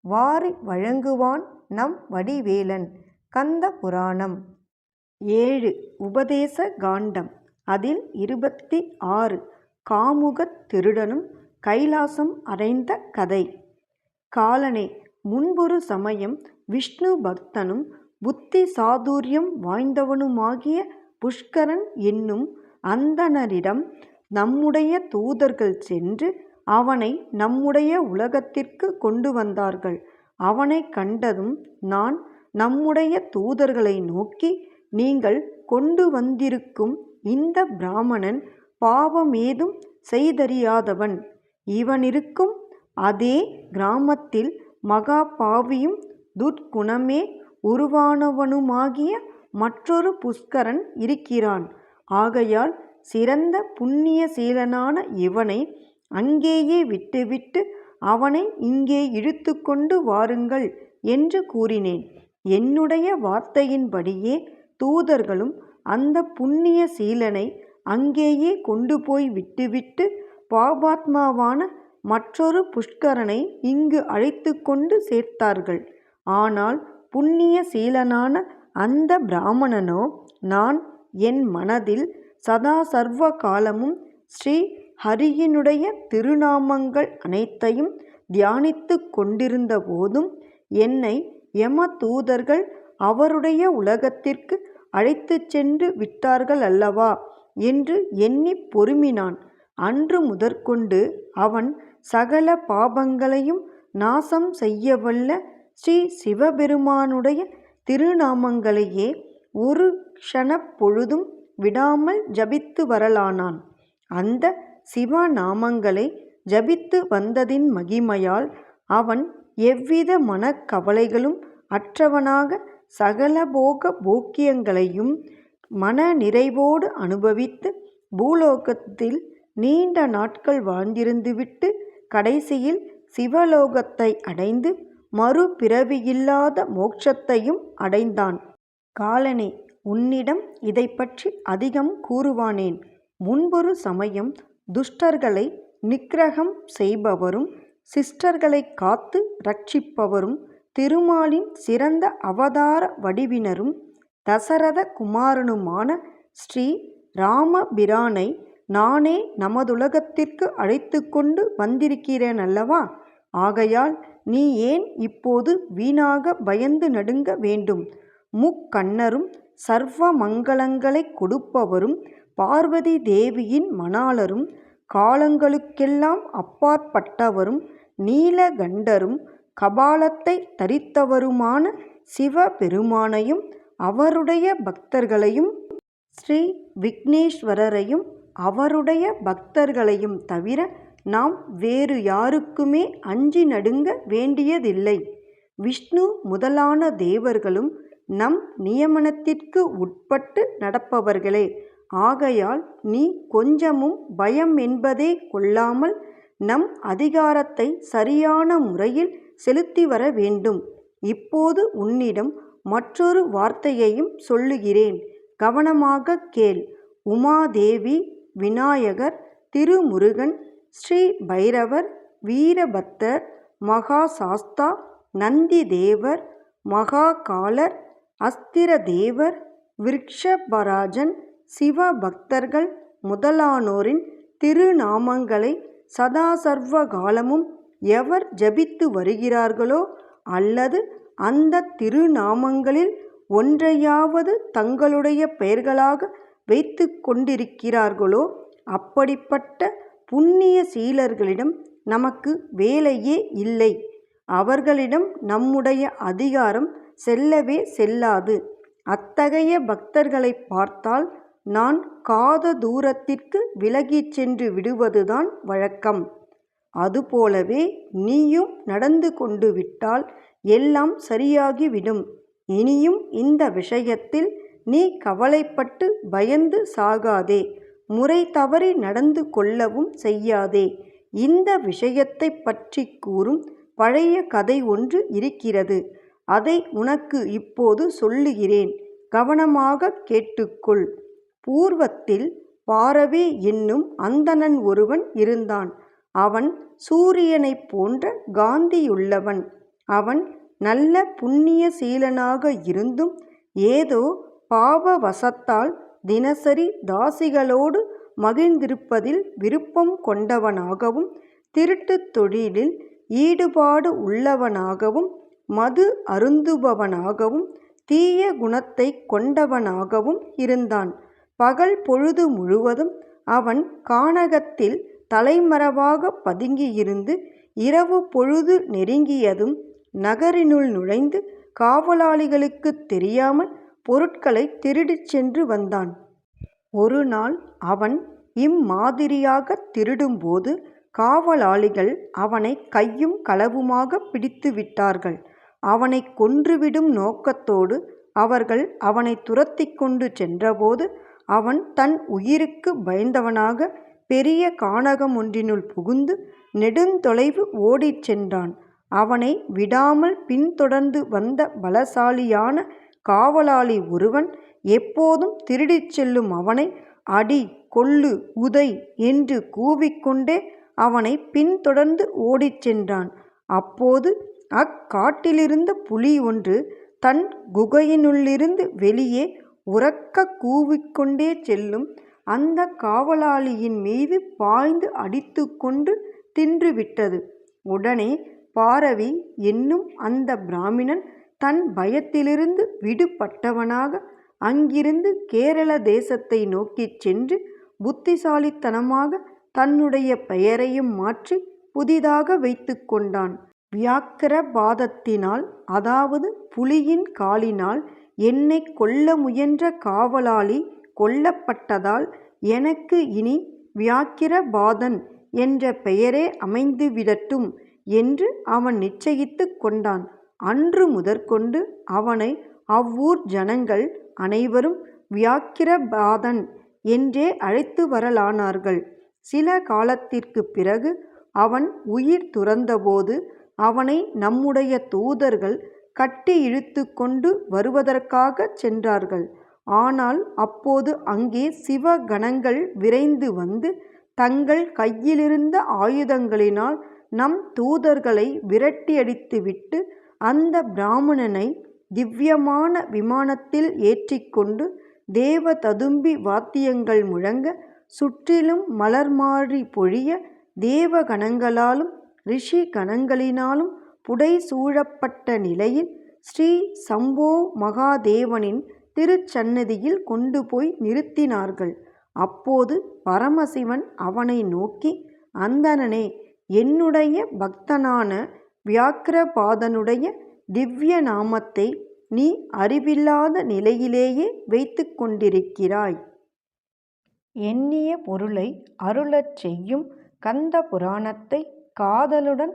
வாரி வழங்குவான் நம் வடிவேலன். கந்த புராணம். ஏழு. உபதேச காண்டம். அதில் இருபத்தி ஆறு. காமுகத் திருடனும் கைலாசம் அடைந்த கதை. காலனே. முன்பொரு சமயம் விஷ்ணு பக்தனும் புத்தி சாதுர்யம் வாய்ந்தவனுமாகிய புஷ்கரன் என்னும் அந்தணரிடம் நம்முடைய தூதர்கள் சென்று அவனை நம்முடைய உலகத்திற்கு கொண்டு வந்தார்கள். அவனை கண்டதும் நான் நம்முடைய தூதர்களை நோக்கி நீங்கள் கொண்டு வந்திருக்கும் இந்த பிராமணன் பாவமேதும் செய்தறியாதவன். இவனிருக்கும் அதே கிராமத்தில் மகா பாவியும் துர்க்குணமே உருவானவனுமாகிய மற்றொரு புஷ்கரன் இருக்கிறான். ஆகையால் சிறந்த புண்ணிய சீலனான இவனை அங்கேயே விட்டுவிட்டு அவனை இங்கே இழுத்து கொண்டு வாருங்கள் என்று கூறினேன். என்னுடைய வார்த்தையின்படியே தூதர்களும் அந்த புண்ணிய சீலனை அங்கேயே கொண்டு போய் விட்டுவிட்டு பாபாத்மாவான மற்றொரு புஷ்கரனை இங்கு அழைத்து கொண்டு சேர்த்தார்கள். ஆனால் புண்ணிய சீலனான அந்த பிராமணனோ நான் என் மனதில் சதா சர்வ காலமும் ஸ்ரீ ஹரியினுடைய திருநாமங்கள் அனைத்தையும் தியானித்து கொண்டிருந்த போதும் என்னை யம தூதர்கள் அவருடைய உலகத்திற்கு அழைத்துச் சென்று விட்டார்கள் அல்லவா என்று எண்ணி பொறுமினான். அன்று முதற்கொண்டு அவன் சகல பாபங்களையும் நாசம் செய்யவல்ல ஸ்ரீ சிவபெருமானுடைய திருநாமங்களையே ஒரு க்ஷணப் பொழுதும் விடாமல் ஜபித்து வரலானான். அந்த சிவநாமங்களை ஜபித்து வந்ததின் மகிமையால் அவன் எவ்வித மனக்கவலைகளும் அற்றவனாக சகலபோக போக்கியங்களையும் மன நிறைவோடு அனுபவித்து பூலோகத்தில் நீண்ட நாட்கள் வாழ்ந்திருந்துவிட்டு கடைசியில் சிவலோகத்தை அடைந்து மறுபிறவியில்லாத மோட்சத்தையும் அடைந்தான். காலனே உன்னிடம் இதை பற்றி அதிகம் கூறுவானேன். முன்பொரு சமயம் துஷ்டர்களை நிக்கிரகம் செய்பவரும் சிஷ்டர்களை காத்து ரட்சிப்பவரும் திருமாலின் சிறந்த அவதார வடிவினரும் தசரத குமாரனுமான ஸ்ரீ ராமபிரானை நானே நமதுலகத்திற்கு அழைத்து கொண்டு வந்திருக்கிறேன் அல்லவா ஆகையால் நீ ஏன் இப்போது வீணாக பயந்து நடுங்க வேண்டும்? முக்கண்ணரும் சர்வ மங்களங்களை கொடுப்பவரும் பார்வதி தேவியின் மணாளரும் காலங்களுக்கெல்லாம் அப்பாற்பட்டவரும் நீலகண்டரும் கபாலத்தை தரித்தவருமான சிவபெருமானையும் அவருடைய பக்தர்களையும் ஸ்ரீ விக்னேஸ்வரரையும் அவருடைய பக்தர்களையும் தவிர நாம் வேறு யாருக்குமே அஞ்சி நடுங்க வேண்டியதில்லை. விஷ்ணு முதலான தேவர்களும் நம் நியமனத்திற்கு உட்பட்டு நடப்பவர்களே ஆகையால் நீ கொஞ்சமும் பயம் என்பதே கொள்ளாமல் நம் அதிகாரத்தை சரியான முறையில் செலுத்தி வர வேண்டும். இப்போது உன்னிடம் மற்றொரு வார்த்தையையும் சொல்லுகிறேன். கவனமாக கேள். உமாதேவி விநாயகர் திருமுருகன் ஸ்ரீ பைரவர் வீரபத்தர் மகாசாஸ்தா நந்திதேவர் மகாகாலர் அஸ்திரதேவர் விருக்ஷபராஜன் சிவ பக்தர்கள் முதலானோரின் திருநாமங்களை சதா சர்வ காலமும் எவர் ஜபித்து வருகிறார்களோ அல்லது அந்த திருநாமங்களில் ஒன்றையாவது தங்களுடைய பெயர்களாக வைத்து கொண்டிருக்கிறார்களோ அப்படிப்பட்ட புண்ணிய சீலர்களிடம் நமக்கு வேலையே இல்லை. அவர்களிடம் நம்முடைய அதிகாரம் செல்லவே செல்லாது. அத்தகைய பக்தர்களை பார்த்தால் நான் காத தூரத்திற்கு விலகிச் சென்று விடுவதுதான் வழக்கம். அதுபோலவே நீயும் நடந்து கொண்டு விட்டால் எல்லாம் சரியாகிவிடும் இனியும் இந்த விஷயத்தில் நீ கவலைப்பட்டு பயந்து சாகாதே. முறை தவறி நடந்து கொள்ளவும் செய்யாதே. இந்த விஷயத்தைப் பற்றி கூறும் பழைய கதை ஒன்று இருக்கிறது. அதை உனக்கு இப்போது சொல்லுகிறேன். கவனமாக கேட்டுக்கொள். பூர்வத்தில் பாரவி என்னும் அந்தணன் ஒருவன் இருந்தான். அவன் சூரியனைப் போன்ற காந்தியுள்ளவன். அவன் நல்ல புண்ணிய சீலனாக இருந்தும் ஏதோ பாவவசத்தால் தினசரி தாசிகளோடு மகிழ்ந்திருப்பதில் விருப்பம் கொண்டவனாகவும் திருட்டுத் தொழிலில் ஈடுபாடு உள்ளவனாகவும் மது அருந்துபவனாகவும் தீய குணத்தை கொண்டவனாகவும் இருந்தான். பகல் பொழுது முழுவதும் அவன் கானகத்தில் தலைமறைவாக பதுங்கியிருந்து இரவு பொழுது நெருங்கியதும் நகரினுள் நுழைந்து காவலாளிகளுக்குத் தெரியாமல் பொருட்களை திருடிச் சென்று வந்தான். ஒரு நாள் அவன் இம்மாதிரியாகத் திருடும்போது காவலாளிகள் அவனை கையும் களவுமாக பிடித்து விட்டார்கள். அவனை கொன்றுவிடும் நோக்கத்தோடு அவர்கள் அவனை துரத்தி கொண்டு சென்றபோது அவன் தன் உயிருக்கு பயந்தவனாக பெரிய கானகம் ஒன்றினுள் புகுந்து நெடுந்தொலைவு ஓடிச் சென்றான். அவனை விடாமல் பின்தொடர்ந்து வந்த பலசாலியான காவலாளி ஒருவன் எப்போதும் திருடிச் செல்லும் அவனை அடி கொள்ளு உதை என்று கூவிக்கொண்டே அவனை பின்தொடர்ந்து ஓடிச் சென்றான். அப்போது அக்காட்டிலிருந்த புலி ஒன்று தன் குகையினுள்ளிருந்து வெளியே உரக்கக் கூவிக்கொண்டே செல்லும் அந்த காவலாளியின் மீது பாய்ந்து அடித்துக்கொண்டு தின்றுவிட்டது. உடனே பாரவி என்னும் அந்த பிராமணன் தன் பயத்திலிருந்து விடுபட்டவனாக அங்கிருந்து கேரள தேசத்தை நோக்கிச் சென்று புத்திசாலித்தனமாக தன்னுடைய பெயரையும் மாற்றி புதிதாக வைத்து கொண்டான். வியாக்கிரபாதத்தினால் அதாவது புலியின் காலினால் என்னை கொல்ல முயன்ற காவலாளி கொல்லப்பட்டதால் எனக்கு இனி வியாக்கிரபாதன் என்ற பெயரே அமைந்துவிடட்டும் என்று அவன் நிச்சயித்து கொண்டான். அன்று முதற்கொண்டு அவனை அவ்வூர் ஜனங்கள் அனைவரும் வியாக்கிரபாதன் என்றே அழைத்து வரலானார்கள். சில காலத்திற்குப் பிறகு அவன் உயிர் துறந்தபோது அவனை நம்முடைய தூதர்கள் கட்டி இழுத்து கொண்டு வருவதற்காகச் சென்றார்கள். ஆனால் அப்போது அங்கே சிவகணங்கள் விரைந்து வந்து தங்கள் கையிலிருந்த ஆயுதங்களினால் நம் தூதர்களை விரட்டியடித்துவிட்டு அந்த பிராமணனை திவ்யமான விமானத்தில் ஏற்றிக்கொண்டு தேவததும்பி வாத்தியங்கள் முழங்க சுற்றிலும் மலர்மாரி பொழிய தேவ கணங்களாலும் ரிஷி கணங்களினாலும் புடைசூழப்பட்ட நிலையில் ஸ்ரீ சம்போ மகாதேவனின் திருச்சன்னதியில் கொண்டு போய் நிறுத்தினார்கள். அப்போது பரமசிவன் அவனை நோக்கி அந்தணனே என்னுடைய பக்தனான வியாக்கிரபாதனுடைய திவ்ய நாமத்தை நீ அறிவில்லாத நிலையிலேயே வைத்து கொண்டிருக்கிறாய். எண்ணிய பொருளை அருளச் செய்யும் கந்த புராணத்தை காதலுடன்